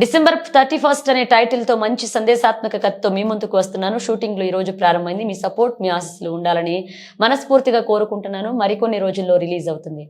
December thirty first అనే టైటిల్తో మంచి సందేశాత్మక కథతో మీ ముందుకు వస్తున్నాను. షూటింగ్లో ఈ రోజు ప్రారంభమైంది. మీ సపోర్ట్ మీ ఆశీస్సులు ఉండాలని మనస్ఫూర్తిగా కోరుకుంటున్నాను. మరికొన్ని రోజుల్లో రిలీజ్ అవుతుంది.